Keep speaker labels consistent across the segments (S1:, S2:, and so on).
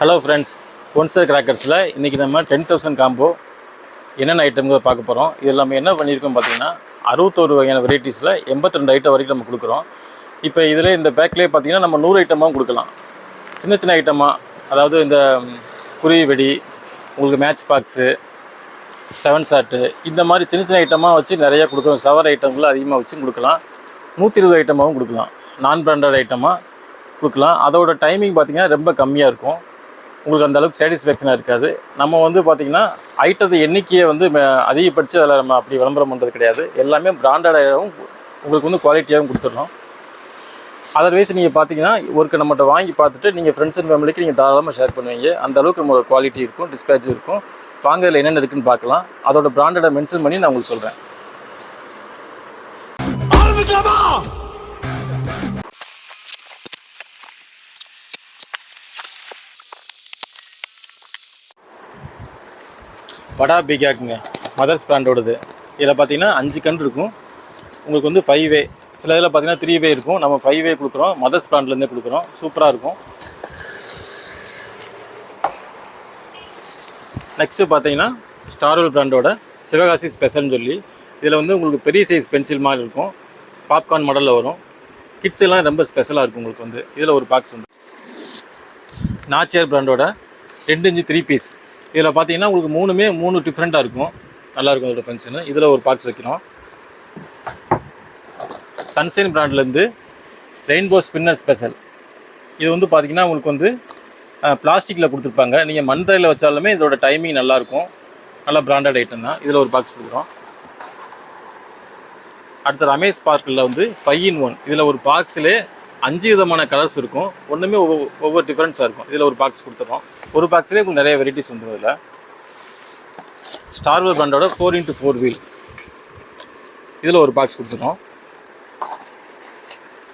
S1: Hello friends ஒன்சர் கிராக்கர்ஸில் இன்றைக்கி நம்ம ten thousand combo என்னென்ன ஐட்டம்ங்க பார்க்க போகிறோம் இது நம்ம என்ன பண்ணியிருக்கோம் பார்த்தீங்கன்னா அறுபத்தோரு வகையான வெரைட்டிஸில் எண்பத்தி ரெண்டு ஐட்டம் வரைக்கும் நம்ம கொடுக்குறோம். இப்போ இதில் இந்த பேக்லேயே பார்த்தீங்கன்னா நம்ம நூறு ஐட்டமாக கொடுக்கலாம். சின்ன சின்ன ஐட்டமாக அதாவது இந்த குருவி வெடி உங்களுக்கு மேட்ச் பாக்ஸு செவன் ஷாட்டு இந்த மாதிரி சின்ன சின்ன ஐட்டமாக வச்சு நிறையா கொடுக்குறோம். சவர் ஐட்டங்களும் அதிகமாக வச்சு கொடுக்கலாம். நூற்றி இருபது ஐட்டமாகவும் கொடுக்கலாம். நான் பிராண்டட் ஐட்டமாக கொடுக்கலாம். அதோட டைமிங் பார்த்தீங்கன்னா ரொம்ப கம்மியாக இருக்கும். உங்களுக்கு அந்தளவுக்கு சாட்டிஸ்ஃபேக்ஷனாக இருக்காது. நம்ம வந்து பார்த்திங்கன்னா ஐட்டத்து எண்ணிக்கையை வந்து அதிகப்படுத்தி அதில் நம்ம அப்படி விளம்பரம் பண்ணுறது கிடையாது. எல்லாமே பிராண்டடாகவும் உங்களுக்கு வந்து குவாலிட்டியாகவும் கொடுத்துட்றோம் அதர்வைஸ் நீங்கள் பார்த்தீங்கன்னா ஒருக்கு நம்மகிட்ட வாங்கி பார்த்துட்டு நீங்கள் ஃப்ரெண்ட்ஸ் அண்ட் ஃபேமிலிக்கு நீங்கள் தாராளமாக ஷேர் பண்ணுவீங்க. அந்த அளவுக்கு நம்மளோட குவாலிட்டி இருக்கும் டிஸ்பேச்சும் இருக்கும். வாங்குறதுல என்னென்ன இருக்குன்னு பார்க்கலாம். அதோட பிராண்டடை மென்ஷன் பண்ணி நான் உங்களுக்கு சொல்கிறேன் வடா பிகாக்குங்க. மதர்ஸ் பிராண்டோடது. இதில் பார்த்தீங்கன்னா அஞ்சு கன்று இருக்கும். உங்களுக்கு வந்து ஃபைவ் வே சில இதில் பார்த்தீங்கன்னா த்ரீ வே இருக்கும். நம்ம ஃபைவ் வே கொடுக்குறோம். மதர்ஸ் பிராண்ட்லேருந்தே கொடுக்குறோம். சூப்பராக இருக்கும். நெக்ஸ்ட்டு பார்த்தீங்கன்னா ஸ்டார்வெல் பிராண்டோட சிவகாசி ஸ்பெஷல்னு சொல்லி இதில் வந்து உங்களுக்கு பெரிய சைஸ் பென்சில் மாதிரி இருக்கும். பாப்கார்ன் மாடலில் வரும். கிட்ஸ் எல்லாம் ரொம்ப ஸ்பெஷலாக இருக்கும் உங்களுக்கு வந்து. இதில் ஒரு பாக்ஸ் வந்து நாச்சியார் பிராண்டோட ரெண்டு இன்ச்சு த்ரீ பீஸ் இதில் பார்த்தீங்கன்னா உங்களுக்கு மூணுமே மூணு டிஃப்ரெண்ட்டாக இருக்கும். நல்லாயிருக்கும் இதோட ஃபங்க்ஷனு இதில் ஒரு பாக்ஸ் வைக்கிறோம். சன்சைன் பிராண்ட்லேருந்து ரெயின்போ ஸ்பின்னர் ஸ்பெஷல் இது வந்து பார்த்தீங்கன்னா உங்களுக்கு வந்து பிளாஸ்டிக்கில் கொடுத்துருப்பாங்க. நீங்கள் மண் தரையில் வச்சாலுமே இதோட டைமிங் நல்லாயிருக்கும் நல்லா பிராண்டட் ஐட்டம் தான். இதில் ஒரு பாக்ஸ் கொடுக்குறோம். அடுத்த ரமேஷ் பார்க்கில் வந்து ஃபைவ் இன் ஒன் இதில் ஒரு பாக்ஸிலே அஞ்சு விதமான கலர்ஸ் இருக்கும். ஒன்றுமே ஒவ்வொரு ஒவ்வொரு டிஃப்ரென்ஸாக இருக்கும். இதில் ஒரு பாக்ஸ் கொடுத்துருவோம் ஒரு பாக்ஸ்லேயே உங்களுக்கு நிறைய வெரைட்டிஸ் வந்துடும் இதில். ஸ்டார்வர் பிராண்டோட ஃபோர் இன்ட்டு ஃபோர் வீல் இதில் ஒரு பாக்ஸ் கொடுத்துருவோம்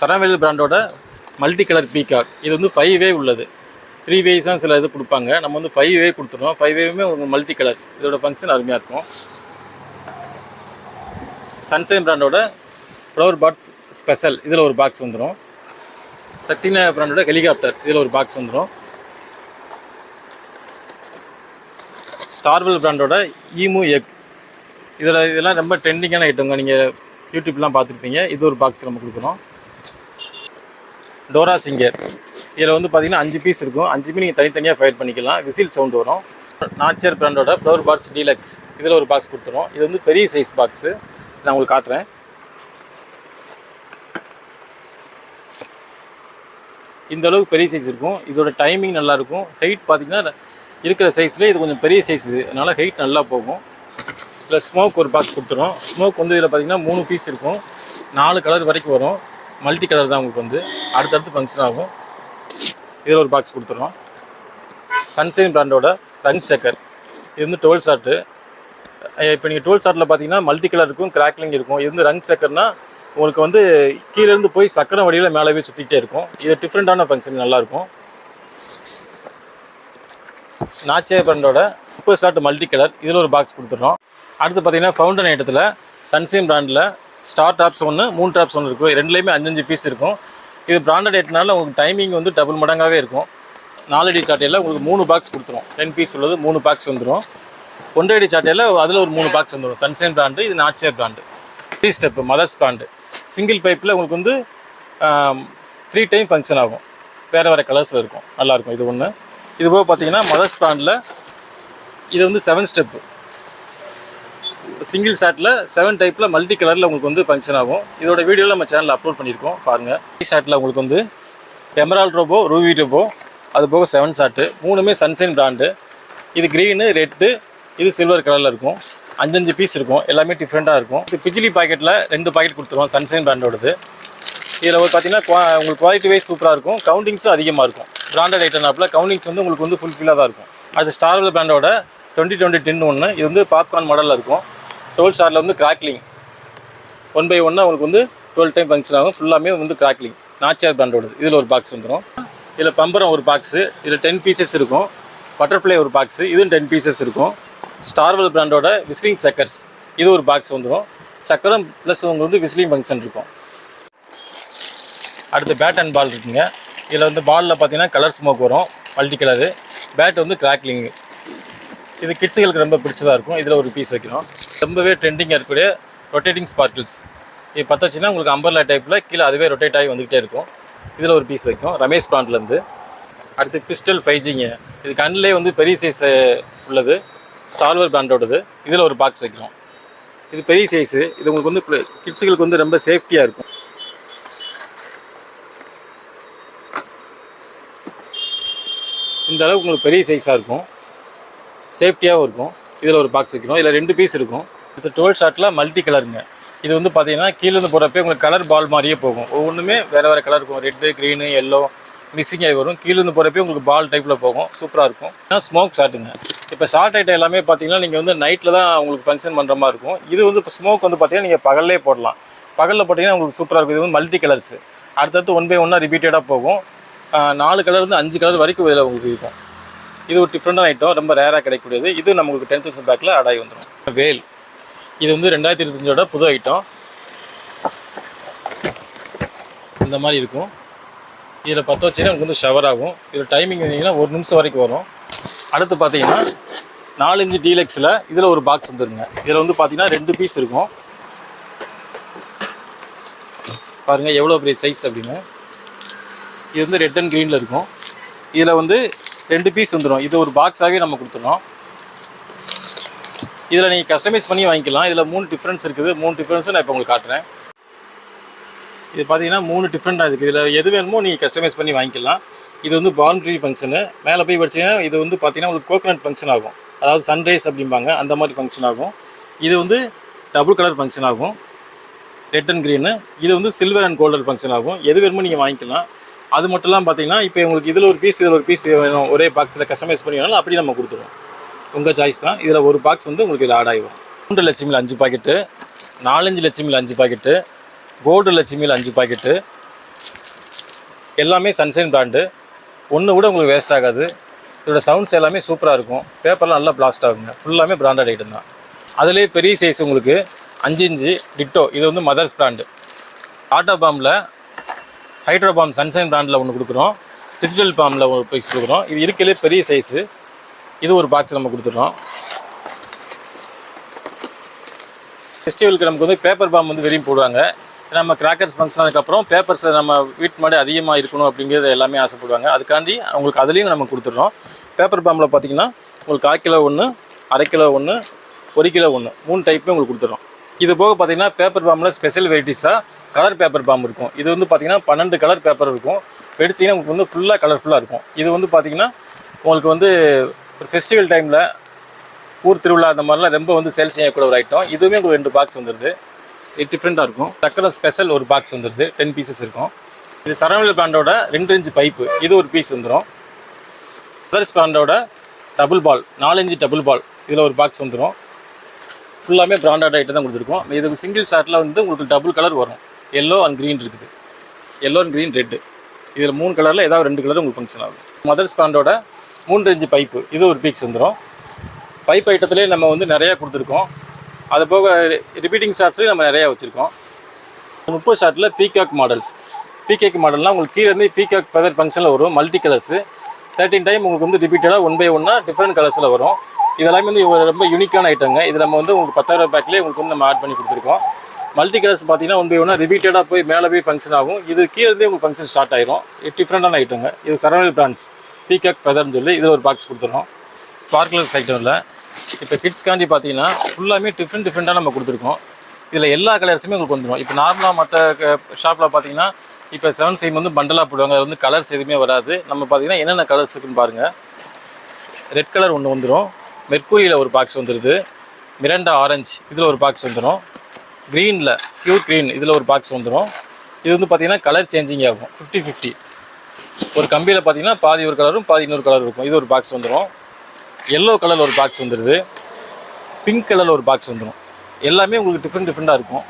S1: சரவெல் பிராண்டோட மல்டி கலர் பீகாக் இது வந்து ஃபைவ் வே உள்ளது. த்ரீ வேஸ் தான் சில இது கொடுப்பாங்க. நம்ம வந்து ஃபைவ் வே கொடுத்துருவோம் ஃபைவ் வேவுமே உங்களுக்கு மல்டி கலர் இதோட ஃபங்க்ஷன் அருமையாக இருக்கும். சன்சைன் பிராண்டோட ஃப்ளவர் பாட்ஸ் ஸ்பெஷல் இதில் ஒரு பாக்ஸ் வந்துடும் சக்தினா பிராண்டோட ஹெலிகாப்டர். இதில் ஒரு பாக்ஸ் வந்துடும் ஸ்டார்வெல் பிராண்டோட ஈமு எக். இதில் இதெல்லாம் ரொம்ப ட்ரெண்டிங்கான ஐட்டங்க நீங்கள் யூடியூப்லாம் பார்த்துருப்பீங்க. இது ஒரு பாக்ஸ் நம்ம கொடுக்குறோம். டோரா சிங்கர் இதில் வந்து பார்த்திங்கன்னா அஞ்சு பீஸ் இருக்கும். அஞ்சுமே நீங்கள் தனித்தனியாக ஃபயர் பண்ணிக்கலாம். விசில் சவுண்ட் வரும். நாச்சர் பிராண்டோட ஃப்ளவர் பாக்ஸ் டீலக்ஸ் இதில் ஒரு பாக்ஸ் கொடுத்துரும் இது வந்து பெரிய சைஸ் பாக்ஸு நான் உங்களுக்கு காட்டுறேன். இந்த அளவுக்கு பெரிய சைஸ் இருக்கும். இதோட டைமிங் நல்லாயிருக்கும் ஹைட் பார்த்தீங்கன்னா இருக்கிற சைஸ்லேயே இது கொஞ்சம் பெரிய சைஸ் அதனால் ஹைட் நல்லா போகும். ப்ளஸ் ஸ்மோக் ஒரு பாக்ஸ் கொடுத்துரும் ஸ்மோக் வந்து இதில் பார்த்தீங்கன்னா மூணு பீஸ் இருக்கும். நாலு கலர் வரைக்கும் வரும். மல்டி கலர் தான் உங்களுக்கு வந்து. அடுத்தடுத்து ஃபங்க்ஷன் ஆகும். இதில் ஒரு பாக்ஸ் கொடுத்துரும் சன்சைன் பிராண்டோட ரங் சக்கர் இது வந்து டுவெல் ஷார்ட்டு இப்போ நீங்கள் டுவெல் ஷார்ட்டில் பார்த்தீங்கன்னா மல்டி கலர் இருக்கும் கிராக்லிங் இருக்கும். இது வந்து ரங் செக்கர்னால் உங்களுக்கு வந்து கீழேருந்து போய் சக்கரம் வடியில் மேலே போய் சுற்றிக்கிட்டே இருக்கும். இது டிஃப்ரெண்ட்டான ஃபங்க்ஷன் நல்லாயிருக்கும். நாச்சே பிராண்டோட சூப்பர் ஸ்டார்ட் மல்டி கலர் இதில் ஒரு பாக்ஸ் கொடுத்துட்றோம். அடுத்து பார்த்தீங்கன்னா ஃபவுண்டன் ஐட்டத்தில் சன்சீம் பிராண்டில் ஸ்டார் டாப்ஸ் ஒன்று மூணு டாப்ஸ் ஒன்று இருக்கும் ரெண்டுலேயுமே அஞ்சஞ்சு பீஸ் இருக்கும். இது பிராண்டட் ஐட்டனால உங்களுக்கு டைமிங் வந்து டபுள் மடங்காகவே இருக்கும். நாலடி சாட்டையில் உங்களுக்கு மூணு பாக்ஸ் கொடுத்துரும் டென் பீஸ் உள்ளது மூணு பாக்ஸ் வந்துடும் ஒன்றடி சாட்டையில் அதில் ஒரு மூணு பாக்ஸ் வந்துடும் சன்சைன் பிராண்டு இது Nachiyar brand three step mothers brand single பைப்பில் உங்களுக்கு வந்து த்ரீ டைம் ஃபங்க்ஷன் ஆகும். வேறு வேறு கலர்ஸில் இருக்கும். நல்லாயிருக்கும் இது ஒன்று இது போக பார்த்தீங்கன்னா மதர்ஸ் பிராண்டில் இது வந்து செவன் ஸ்டெப்பு சிங்கிள் ஷாட்டில் செவன் டைப்பில் மல்டி கலரில் உங்களுக்கு வந்து ஃபங்க்ஷன் ஆகும். இதோட வீடியோவில் நம்ம சேனலில் அப்லோட் பண்ணியிருக்கோம். பாருங்கள் ஷாட்டில் உங்களுக்கு வந்து எமரால் ரோபோ ரூவி ரோபோ அது போக செவன் ஷாட்டு மூணுமே சன்சைன் பிராண்டு இது க்ரீனு ரெட்டு இது சில்வர் கலரில் இருக்கும். அஞ்சஞ்சு பீஸ் இருக்கும். எல்லாமே டிஃப்ரெண்ட்டாக இருக்கும். இது பிஜிலி பாக்கெட்டில் ரெண்டு பாக்கெட் கொடுத்துருவோம். சன்சைன் பிராண்டோடது இதில் ஒரு பார்த்தீங்கன்னா குவா உங்களுக்கு குவாலிட்டி வைஸ் சூப்பராக இருக்கும். கவுண்டிங்ஸும் அதிகமாக இருக்கும். பிராண்டட் ஐட்டம்னாப்பில் கவுண்டிங்ஸ் வந்து உங்களுக்கு வந்து ஃபுல்ஃபில்லாக தான் இருக்கும். அது ஸ்டார்வில் பிராண்டோட டுவெண்ட்டி டுவெண்ட்டி டென் ஒன்று இது வந்து பாப்கார்ன் மாடலில் இருக்கும். டுவெல் ஸ்டாரில் வந்து கிராக்லிங் ஒன் பை ஒன்னாக உங்களுக்கு வந்து டுவெல் டைம் ஃபங்க்ஷன் ஆகும். ஃபுல்லாமே வந்து கிராக்லிங் நாச்சியார் பிராண்டோடது இதில் ஒரு பாக்ஸ் வந்துடும் இதில் பம்பரம் ஒரு பாக்ஸு இதில் டென் பீசஸ் இருக்கும். பட்டர்ஃப்ளை ஒரு பாக்ஸு இதுவும் டென் பீசஸ் இருக்கும். ஸ்டார்வெல் பிராண்டோட விஸ்லிங் சக்கர்ஸ் இது ஒரு பாக்ஸ் வந்துடும் சக்கரம் ப்ளஸ் உங்களுக்கு வந்து விஸ்லிங் ஃபங்க்ஷன் இருக்கும். அடுத்து பேட் அண்ட் பால் இருக்குங்க. இதில் வந்து பாலில் பார்த்தீங்கன்னா கலர் ஸ்மோக் வரும். மல்டி கலரு பேட் வந்து கிராக்லிங் இது கிட்ஸுகளுக்கு ரொம்ப பிடிச்சதாக இருக்கும். இதில் ஒரு பீஸ் வைக்கிறோம். ரொம்பவே ட்ரெண்டிங்காக இருக்கக்கூடிய ரொட்டேட்டிங் ஸ்பார்க்கிள்ஸ் இது பார்த்தாச்சுன்னா உங்களுக்கு அம்பர்லா டைப்பில் கீழே அதுவே ரொட்டேட் ஆகி வந்துகிட்டே இருக்கும். இதில் ஒரு பீஸ் வைக்கும் ரமேஷ் பிராண்ட்லேருந்து அடுத்து பிஸ்டல் ஃபைஜிங்க இது கண்ணிலே வந்து பெரிய சைஸ் உள்ளது. ஸ்டார்வர் பிராண்டோடது இதில் ஒரு பாக்ஸ் வைக்கிறோம். இது பெரிய சைஸு இது உங்களுக்கு வந்து கிட்ஸுகளுக்கு வந்து ரொம்ப சேஃப்டியாக இருக்கும். இந்த அளவுக்கு உங்களுக்கு பெரிய சைஸாக இருக்கும். சேஃப்டியாகவும் இருக்கும். இதில் ஒரு பாக்ஸ் வைக்கணும் இதில் ரெண்டு பீஸ் இருக்கும். இது டுவெல் ஷார்ட்டில் மல்டி கலருங்க இது வந்து பார்த்தீங்கன்னா கீழேருந்து போகிறப்ப உங்களுக்கு கலர் பால் மாதிரியே போகும். ஒவ்வொன்றுமே வேறு வேறு கலர் இருக்கும். ரெட்டு க்ரீனு எல்லோ மிக்சிங் ஆகி வரும். கீழேருந்து போகிறப்பே உங்களுக்கு பால் டைப்பில் போகும். சூப்பராக இருக்கும். ஏன்னா ஸ்மோக் ஷாட்டுங்க இப்போ ஷார்ட் ஐட்டம் எல்லாமே பார்த்தீங்கன்னா நீங்கள் வந்து நைட்டில் தான் உங்களுக்கு ஃபங்க்ஷன் பண்ணுற மாதிரி இருக்கும். இது வந்து இப்போ ஸ்மோக் வந்து பார்த்தீங்கன்னா நீங்கள் பகல்லே போடலாம். பகலில் போட்டிங்கன்னா உங்களுக்கு சூப்பராக இருக்கும். இது வந்து மல்டி கலர்ஸ் அடுத்தடுத்து ஒன் பை ஒன்னாக ரிப்பீட்டடாக போகும். நாலு கலர்லேருந்து அஞ்சு கலர் வரைக்கும் இதில் உங்களுக்கு இருக்கும். இது ஒரு டிஃப்ரெண்டான ஐட்டம் ரொம்ப ரேராக கிடைக்கக்கூடியது. இது நமக்கு டென் தௌசண்ட் பேக்கில் ஆடாகி வந்துடும் வேல். இது வந்து ரெண்டாயிரத்தி இருபத்தஞ்சோட புது ஐட்டம் இந்த மாதிரி இருக்கும். இதில் பற்ற வச்சுன்னா உங்களுக்கு வந்து ஷவர் ஆகும். இதில் டைமிங் வந்தீங்கன்னா ஒரு நிமிஷம் வரைக்கும் வரும். அடுத்து பார்த்தீங்கன்னா நாலஞ்சு டீலக்ஸில் இதில் ஒரு பாக்ஸ் வந்துருங்க. இதில் வந்து பார்த்தீங்கன்னா ரெண்டு பீஸ் இருக்கும். பாருங்கள் எவ்வளோ பெரிய சைஸ் அப்படின்னு. இது வந்து ரெட் அண்ட் க்ரீனில் இருக்கும். இதில் வந்து ரெண்டு பீஸ் வந்துடும் இது ஒரு பாக்ஸாகவே நம்ம கொடுத்துடணும் இதில் நீங்கள் கஸ்டமைஸ் பண்ணி வாங்கிக்கலாம். இதில் மூணு டிஃப்ரென்ஸ் இருக்குது. மூணு டிஃப்ரென்ஸும் நான் இப்போ உங்களுக்கு காட்டுறேன். இது பார்த்தீங்கன்னா மூணு டிஃப்ரெண்ட்டாக இருக்குது இதில் எது வேணுமோ நீங்கள் கஸ்டமைஸ் பண்ணி வாங்கிக்கலாம். இது வந்து பவுண்ட்ரி ஃபங்க்ஷனு மேலே போய் படிச்சிங்கன்னா இது வந்து பார்த்தீங்கன்னா உங்களுக்கு கோகனட் ஃபங்க்ஷன் ஆகும். அதாவது சன்ரைஸ் அப்படிம்பாங்க. அந்த மாதிரி ஃபங்க்ஷன் ஆகும். இது வந்து டபுள் கலர் ஃபங்க்ஷன் ஆகும். ரெட் அண்ட் க்ரீனு இது வந்து சில்வர் அண்ட் கோல்டன் ஃபங்க்ஷன் ஆகும். எது வேணுமோ நீங்கள் வாங்கிக்கலாம். அது மட்டும் இல்லாமல் பார்த்தீங்கன்னா இப்போ உங்களுக்கு இதில் ஒரு பீஸ் இதில் ஒரு பீஸ் வேணும். ஒரே பாக்ஸில் கஸ்டமைஸ் பண்ணி வேணாலும் அப்படி நம்ம கொடுத்துருவோம். உங்கள் சாய்ஸ் தான். இதில் ஒரு பாக்ஸ் வந்து உங்களுக்கு இதில் ஆட் ஆகிடும் மூன்று லட்சுமியில் அஞ்சு பாக்கெட்டு நாலஞ்சு லட்சமில் அஞ்சு பாக்கெட்டு கோல்டு லட்சுமியில் அஞ்சு பாக்கெட்டு எல்லாமே சன்ஷைன் பிராண்டு ஒன்று கூட உங்களுக்கு வேஸ்ட் ஆகாது. இதோட சவுண்ட்ஸ் எல்லாமே சூப்பராக இருக்கும். பேப்பர்லாம் நல்லா பிளாஸ்ட் ஆகுங்க. ஃபுல்லாமே பிராண்டட் ஐட்டம் தான். அதுலேயே பெரிய சைஸ் உங்களுக்கு அஞ்சு இஞ்சு டிட்டோ இது வந்து மதர்ஸ் பிராண்டு ஆட்டோ பாம்பில் ஹைட்ரோ பாம் சன்ஷைன் பிராண்டில் ஒன்று கொடுக்குறோம். டிஜிட்டல் பாம்பில் ஒரு பீஸ் கொடுக்குறோம். இது இருக்கலே பெரிய சைஸு இது ஒரு பாக்ஸ் நம்ம கொடுத்துட்றோம். ஃபெஸ்டிவலுக்கு நமக்கு வந்து பேப்பர் பாம் வந்து வெறியும் போடுவாங்க. நம்ம கிராக்கர்ஸ் ஃபங்க்ஷன் அப்புறம் பேப்பர்ஸ் நம்ம வீட்டு மாடி அதிகமாக இருக்கணும் அப்படிங்கிறது எல்லாமே ஆசைப்படுவாங்க. அதுக்காண்டி அவங்களுக்கு அதுலேயும் நம்ம கொடுத்துட்றோம். பேப்பர் பாம்பில் பார்த்தீங்கன்னா உங்களுக்கு கால் கிலோ ஒன்று அரை கிலோ ஒன்று ஒரு கிலோ ஒன்று மூணு டைப்புமே உங்களுக்கு கொடுத்துட்றோம். இது போக பார்த்தீங்கன்னா பேப்பர் பாம்பில் ஸ்பெஷல் வெரைட்டிஸாக கலர் பேப்பர் பாம்பு இருக்கும். இது வந்து பார்த்தீங்கன்னா பன்னெண்டு கலர் பேப்பர் இருக்கும். வெடிச்சிங்கன்னா உங்களுக்கு வந்து ஃபுல்லாக கலர்ஃபுல்லாக இருக்கும். இது வந்து பார்த்தீங்கன்னா உங்களுக்கு வந்து ஒரு ஃபெஸ்டிவல் டைமில் ஊர் திருவிழா அந்த மாதிரிலாம் ரொம்ப வந்து சேல்ஸ் செய்யக்கூட ஒரு ஐட்டம் இதுவுமே உங்களுக்கு ரெண்டு பாக்ஸ் வந்துடுது இது டிஃப்ரெண்ட்டாக இருக்கும். சக்கரை ஸ்பெஷல் ஒரு பாக்ஸ் வந்துடுது டென் பீசஸ் இருக்கும். இது சரவண பிராண்டோட ரெண்டு இன்ச்சு பைப்பு இது ஒரு பீஸ் வந்துடும் அதர்ஸ் பிராண்டோட டபுள் பால் நாலஞ்சு டபுள் பால் இதில் ஒரு பாக்ஸ் வந்துடும் ஃபுல்லாமே பிராண்டட் ஐட்டம் தான் கொடுத்துருக்கோம். இதுக்கு சிங்கிள் ஷார்ட்டில் வந்து உங்களுக்கு டபுள் கலர் வரும். எல்லோ அண்ட் க்ரீன் இருக்குது. எல்லோ அண்ட் க்ரீன் ரெட்டு இதில் மூணு கலரில் ஏதாவது ரெண்டு கலர் உங்களுக்கு ஃபங்க்ஷன் ஆகும். மதர்ஸ் பிராண்டோட மூன்று இன்ச்சு பைப்பு இது ஒரு பீக்ஸ் வந்துடும் பைப் ஐட்டத்துலேயே நம்ம வந்து நிறையா கொடுத்துருக்கோம். அது போக ரிப்பீட்டிங் ஷார்ட்ஸ்லேயும் நம்ம நிறையா வச்சுருக்கோம். முப்பது ஷார்ட்டில் பீகாக் மாடல்ஸ் பீகாக் மாடல்னால் உங்களுக்கு கீழேருந்து பீகாக் ஃபெதர் ஃபங்க்ஷனில் வரும். மல்டி கலர்ஸு தேர்ட்டின் டைம் உங்களுக்கு வந்து ரிப்பீட்டடாக ஒன் பை ஒன்னாக டிஃப்ரெண்ட் கலர்ஸில் வரும். இதெல்லாமே வந்து ரொம்ப யூனிக்கான ஐட்டங்க இது நம்ம வந்து உங்களுக்கு பத்தாயிரம் பேக்லேயே உங்களுக்கு வந்து நம்ம ஆட் பண்ணி கொடுத்துருக்கோம். மல்டி கலர்ஸ் பார்த்தீங்கன்னா ஒன் பை ஒன்னாக ரிப்பீட்டடாக போய் மேலே போய் ஃபங்க்ஷன் ஆகும். இது கீழே இருந்தே உங்களுக்கு ஃபங்க்ஷன் ஸ்டார்ட் ஆயிரும். இது டிஃப்ரெண்டான ஐட்டங்க இது சரவணி பிராண்ட்ஸ் பீகாக் ஃபெதர்னு சொல்லி இதில் ஒரு பாக்ஸ் கொடுத்துருவோம் ஸ்பார்க்லர்ஸ் ஐட்டமில் இப்போ கிட்ஸ்க்காண்டி பார்த்தீங்கன்னா ஃபுல்லாமே டிஃப்ரெண்ட் டிஃப்ரெண்ட்டாக நம்ம கொடுத்துருக்கோம். இதில் எல்லா கலர்ஸுமே உங்களுக்கு வந்துடும் இப்போ நார்மலாக மற்ற ஷாப்பில் பார்த்தீங்கன்னா இப்போ செவன் சைம் வந்து பண்டலாக போடுவாங்க. அது வந்து கலர்ஸ் எதுவுமே வராது. நம்ம பார்த்தீங்கன்னா என்னென்ன கலர்ஸ் இருக்குன்னு பாருங்கள் ரெட் கலர் ஒன்று வந்துடும் மெர்க்குரியில் ஒரு பாக்ஸ் வந்துடுது மிரண்டா ஆரஞ்சு இதில் ஒரு பாக்ஸ் வந்துடும் க்ரீனில் ப்யூர் க்ரீன் இதில் ஒரு பாக்ஸ் வந்துடும் இது வந்து பார்த்தீங்கன்னா கலர் சேஞ்சிங் ஆகும். ஃபிஃப்டி ஃபிஃப்டி ஒரு கம்பியில் பார்த்தீங்கன்னா பாதி ஒரு கலரும் பாதி இன்னொரு கலர் இருக்கும். இது ஒரு பாக்ஸ் வந்துடும் எல்லோ கலரில் ஒரு பாக்ஸ் வந்துடுது பிங்க் கலரில் ஒரு பாக்ஸ் வந்துடும் எல்லாமே உங்களுக்கு டிஃப்ரெண்ட் டிஃப்ரெண்ட்டாக இருக்கும்.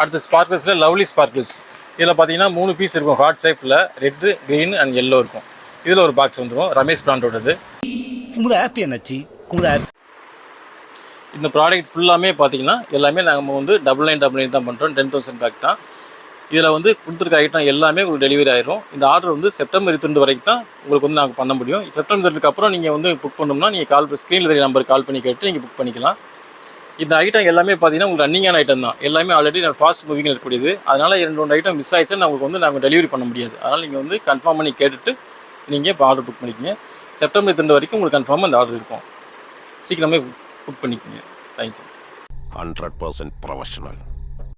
S1: அடுத்து ஸ்பார்க்கிள்ஸில் லவ்லி ஸ்பார்க்கிள்ஸ் இதில் பார்த்தீங்கன்னா மூணு பீஸ் இருக்கும். ஹார்ட் ஷேப்பில் ரெட்டு க்ரீன் அண்ட் எல்லோ இருக்கும். இதில் ஒரு பாக்ஸ் வந்துடும் ரமேஷ் பிராண்டோடது
S2: குமுத ஆப் என்னாச்சு ஆப்
S1: இந்த ப்ராடக்ட் ஃபுல்லாமே பார்த்தீங்கன்னா எல்லாமே நம்ம வந்து டபுள் நைன் டபுள் நைன் தான் பண்ணுறோம் டென் தௌசண்ட் பேக் தான். இதில் வந்து கொடுத்துருக்க ஐட்டம் எல்லாமே உங்களுக்கு டெலிவரி ஆயிரும். இந்த ஆர்டர் வந்து செப்டம்பர் இருபத்தி வரைக்கும் தான் உங்களுக்கு வந்து நாங்கள் பண்ண முடியும். செப்டம்பர் இருபதுக்கு அப்புறம் நீங்கள் வந்து புக் பண்ணோம்னா நீங்கள் கால் ஸ்க்ரீனில் தெரிய நம்பருக்கு கால் பண்ணி கேட்டு நீங்கள் புக் பண்ணிக்கலாம். இந்த ஐட்டம் எல்லாமே பார்த்தீங்கன்னா உங்களுக்கு ரன்னிங்கான ஐட்டம் தான். எல்லாமே ஆல்ரெடி நான் ஃபாஸ்ட் மூவிங் இருக்கக்கூடியது. அதனால் ரெண்டு ரெண்டு ஐட்டம் மிஸ் ஆயிடுச்சுன்னா உங்களுக்கு வந்து நாங்கள் டெலிவரி பண்ண முடியாது. அதனால் நீங்கள் வந்து கன்ஃபார்ம் பண்ணி கேட்டுட்டு நீங்கள் இப்போ ஆர்டர் புக் பண்ணிக்கங்க. செப்டம்பர் இருபது வரைக்கும் உங்களுக்கு கன்ஃபார்மாக அந்த ஆர்டர் இருக்கும். சீக்கிரமே புக் பண்ணிக்கோங்க. Thank you
S3: hundred percent professional